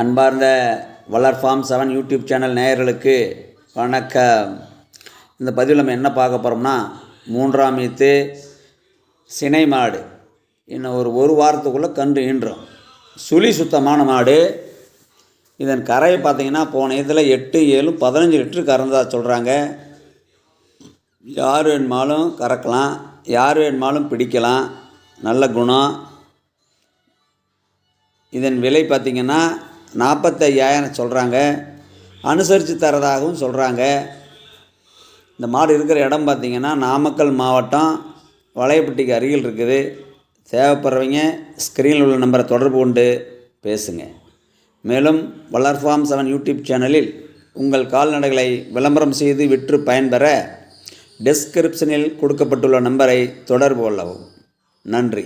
அன்பார்ந்த வளர் form seven YouTube channel நேயர்களுக்கு வணக்கம். இந்த பதிவில் நம்ம என்ன பார்க்க போகிறோம்னா மூன்றாம் ஈத்து சினை மாடு. இன்னும் ஒரு ஒரு வாரத்துக்குள்ளே கன்று ஈன்றோம். சுழி சுத்தமான மாடு. இதன் கரையை பார்த்தீங்கன்னா போன இதில் எட்டு ஏழு பதினஞ்சு லிட்டரு கறந்ததாக சொல்கிறாங்க யார் வேணுமாலும் கறக்கலாம். யார் வேணுமாலும் பிடிக்கலாம். நல்ல குணம். இதன் விலை பார்த்திங்கன்னா நாற்பத்தையாயிரம் சொல்கிறாங்க அனுசரித்து தரதாகவும் சொல்கிறாங்க இந்த மாடு இருக்கிற இடம் பார்த்திங்கன்னா நாமக்கல் மாவட்டம் வளையப்பட்டிக்கு அருகில் இருக்குது. தேவைப்படுறவங்க ஸ்க்ரீனில் உள்ள நம்பரை தொடர்பு கொண்டு பேசுங்க. மேலும் வளர் ஃபார்ம் செவன் யூடியூப் சேனலில் உங்கள் கால்நடைகளை விளம்பரம் செய்து விற்று பயன்பெற டெஸ்கிரிப்ஷனில் கொடுக்கப்பட்டுள்ள நம்பரை தொடர்பு கொள்ளவும். நன்றி.